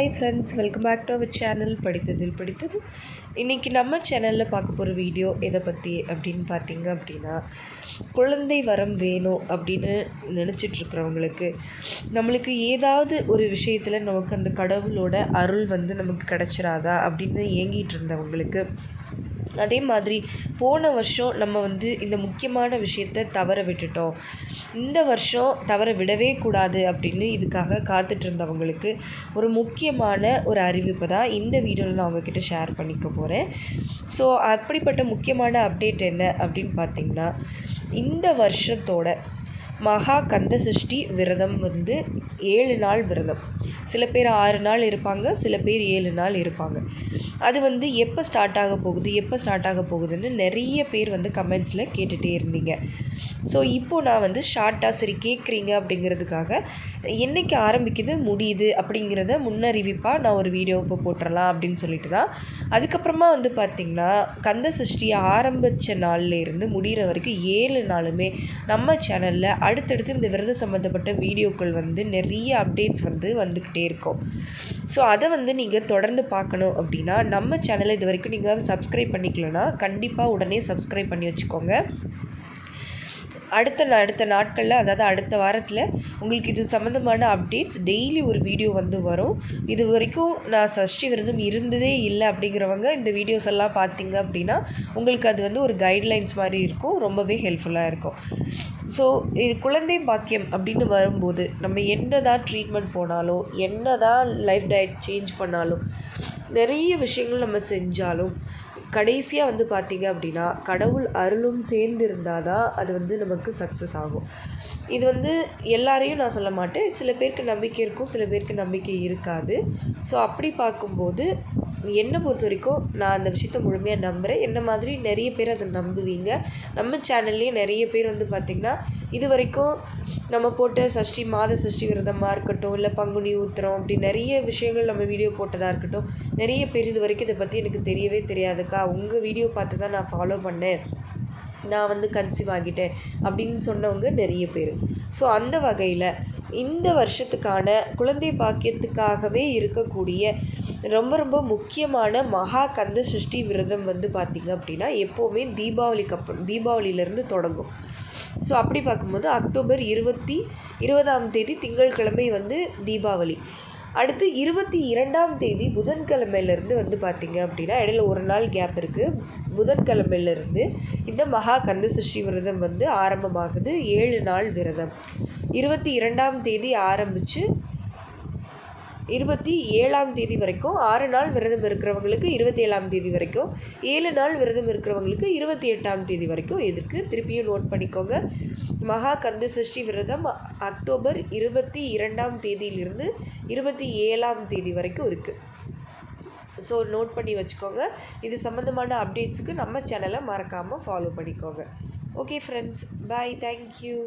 Hi friends welcome back to our channel படித்ததில் படித்தது இன்றைக்கி நம்ம சேனலில் பார்க்க போகிற வீடியோ எதை பற்றி அப்படின்னு பார்த்தீங்க அப்படின்னா குழந்தை வரம் வேணும் அப்படின்னு நினச்சிட்ருக்கிறவங்களுக்கு நம்மளுக்கு ஏதாவது ஒரு விஷயத்தில் நமக்கு அந்த கடவுளோட அருள் வந்து நமக்கு கிடச்சிராதா அப்படின்னு ஏங்கிட்டு இருந்தவங்களுக்கு அதே மாதிரி போன வருஷம் நம்ம வந்து இந்த முக்கியமான விஷயத்த தவற விட்டுட்டோம். இந்த வருஷம் தவற விடவே கூடாது அப்படின்னு இதுக்காக காத்துட்டு இருந்தவங்களுக்கு ஒரு முக்கியமான ஒரு அறிவிப்பு தான் இந்த வீடியோவில் நான் உங்ககிட்ட ஷேர் பண்ணிக்க போகிறேன் ஸோ அப்படிப்பட்ட முக்கியமான அப்டேட் என்ன அப்படின்னு பார்த்தீங்கன்னா இந்த வருஷத்தோட மகா கந்த சஷ்டி விரதம் வந்து ஏழு நாள் விரதம். சில பேர் ஆறு நாள் இருப்பாங்க சில பேர் ஏழு நாள் இருப்பாங்க. அது வந்து எப்போ ஸ்டார்ட் ஆக போகுது எப்போ ஸ்டார்ட் ஆக போகுதுன்னு நிறைய பேர் வந்து கமெண்ட்ஸில் கேட்டுகிட்டே இருந்தீங்க. ஸோ இப்போது நான் வந்து ஷார்ட்டாக சரி கேட்குறீங்க அப்படிங்கிறதுக்காக என்றைக்கு ஆரம்பிக்குது முடியுது அப்படிங்கிறத முன்னறிவிப்பாக நான் ஒரு வீடியோ இப்போ போட்டுடலாம் அப்படின்னு சொல்லிட்டு தான். அதுக்கப்புறமா வந்து பார்த்திங்கன்னா கந்த சஷ்டியை ஆரம்பித்த நாள்லேருந்து முடிகிற வரைக்கும் ஏழு நாளுமே நம்ம சேனலில் அடுத்தடுத்து இந்த விரதம் சம்மந்தப்பட்ட வீடியோக்கள் வந்து நிறைய அப்டேட்ஸ் வந்து வந்துக்கிட்டே இருக்கும். ஸோ அதை வந்து நீங்கள் தொடர்ந்து பார்க்கணும் அப்படின்னா நம்ம சேனலை இது வரைக்கும் நீங்கள் சப்ஸ்கிரைப் பண்ணிக்கலன்னா கண்டிப்பாக உடனே சப்ஸ்கிரைப் பண்ணி வச்சுக்கோங்க. அடுத்த அடுத்த நாட்களில் அதாவது அடுத்த வாரத்தில் உங்களுக்கு இது சம்மந்தமான அப்டேட்ஸ் டெய்லி ஒரு வீடியோ வந்து வரும். இது வரைக்கும் நான் சஷ்டி விரதம் இருந்ததே இல்லை அப்படிங்கிறவங்க இந்த வீடியோஸ் எல்லாம் பார்த்தீங்க அப்படின்னா உங்களுக்கு அது வந்து ஒரு கைட்லைன்ஸ் மாதிரி இருக்கும். ரொம்பவே ஹெல்ப்ஃபுல்லாக இருக்கும். ஸோ இது குழந்தை பாக்கியம் அப்படின்னு வரும்போது நம்ம என்ன தான் ட்ரீட்மெண்ட் போனாலும் என்ன தான் லைஃப் டயட் சேஞ்ச் பண்ணாலும் நிறைய விஷயங்கள் நம்ம செஞ்சாலும் கடைசியாக வந்து பார்த்திங்க அப்படின்னா கடவுள் அருளும் சேர்ந்து இருந்தால் தான் அது வந்து நமக்கு சக்ஸஸ் ஆகும். இது வந்து எல்லாரையும் நான் சொல்ல மாட்டேன். சில பேருக்கு நம்பிக்கை இருக்கும் சில பேருக்கு நம்பிக்கை இருக்காது. ஸோ அப்படி பார்க்கும்போது என்னை பொறுத்த வரைக்கும் நான் அந்த விஷயத்த முழுமையாக நம்புகிறேன் என்ன மாதிரி நிறைய பேர் அதை நம்புவீங்க. நம்ம சேனல்லேயே நிறைய பேர் வந்து பார்த்திங்கன்னா இது வரைக்கும் நம்ம போட்ட சஷ்டி மாத சஷ்டி விரதமாக இருக்கட்டும் இல்லை பங்குனி ஊத்திரம் அப்படி நிறைய விஷயங்கள் நம்ம வீடியோ போட்டதாக இருக்கட்டும் நிறைய பேர் இது வரைக்கும் இதை பற்றி எனக்கு தெரியவே தெரியாதுக்கா. உங்கள் வீடியோ பார்த்து தான் நான் ஃபாலோ பண்ணேன். நான் வந்து கன்சீவ் ஆகிட்டேன் அப்படின்னு சொன்னவங்க நிறைய பேர். ஸோ அந்த வகையில் இந்த வருஷத்துக்கான குழந்தை பாக்கியத்துக்காகவே இருக்கக்கூடிய ரொம்ப ரொம்ப முக்கியமான மகா கந்த சஷ்டி விரதம் வந்து பார்த்திங்க அப்படின்னா எப்போவுமே தீபாவளிக்கு அப்புறம் தீபாவளியிலேருந்து தொடங்கும். ஸோ அப்படி பார்க்கும்போது அக்டோபர் இருபத்தி இருபதாம் தேதி திங்கட்கிழமை வந்து தீபாவளி. அடுத்து இருபத்தி இரண்டாம் தேதி புதன்கிழமையிலேருந்து வந்து பார்த்திங்க அப்படின்னா இடையில ஒரு நாள் கேப் இருக்குது புதன்கிழமையிலேருந்து இந்த மகா கந்த சஷ்டி விரதம் வந்து ஆரம்பமாகுது. ஏழு நாள் விரதம். இருபத்தி இரண்டாம் தேதி ஆரம்பித்து இருபத்தி ஏழாம் தேதி வரைக்கும் ஆறு நாள் விரதம் இருக்கிறவங்களுக்கு இருபத்தி ஏழாம் தேதி வரைக்கும் ஏழு நாள் விரதம் இருக்கிறவங்களுக்கு இருபத்தி எட்டாம் தேதி வரைக்கும் எதுக்கு திருப்பியும் நோட் பண்ணிக்கோங்க. மகா கந்த சஷ்டி விரதம் அக்டோபர் இருபத்தி இரண்டாம் தேதியிலிருந்து இருபத்தி ஏழாம் தேதி வரைக்கும் இருக்குது ஸோ நோட் பண்ணி வச்சுக்கோங்க. இது சம்மந்தமான அப்டேட்ஸுக்கு நம்ம சேனலை மறக்காமல் ஃபாலோ பண்ணிக்கோங்க. Okay friends bye thank you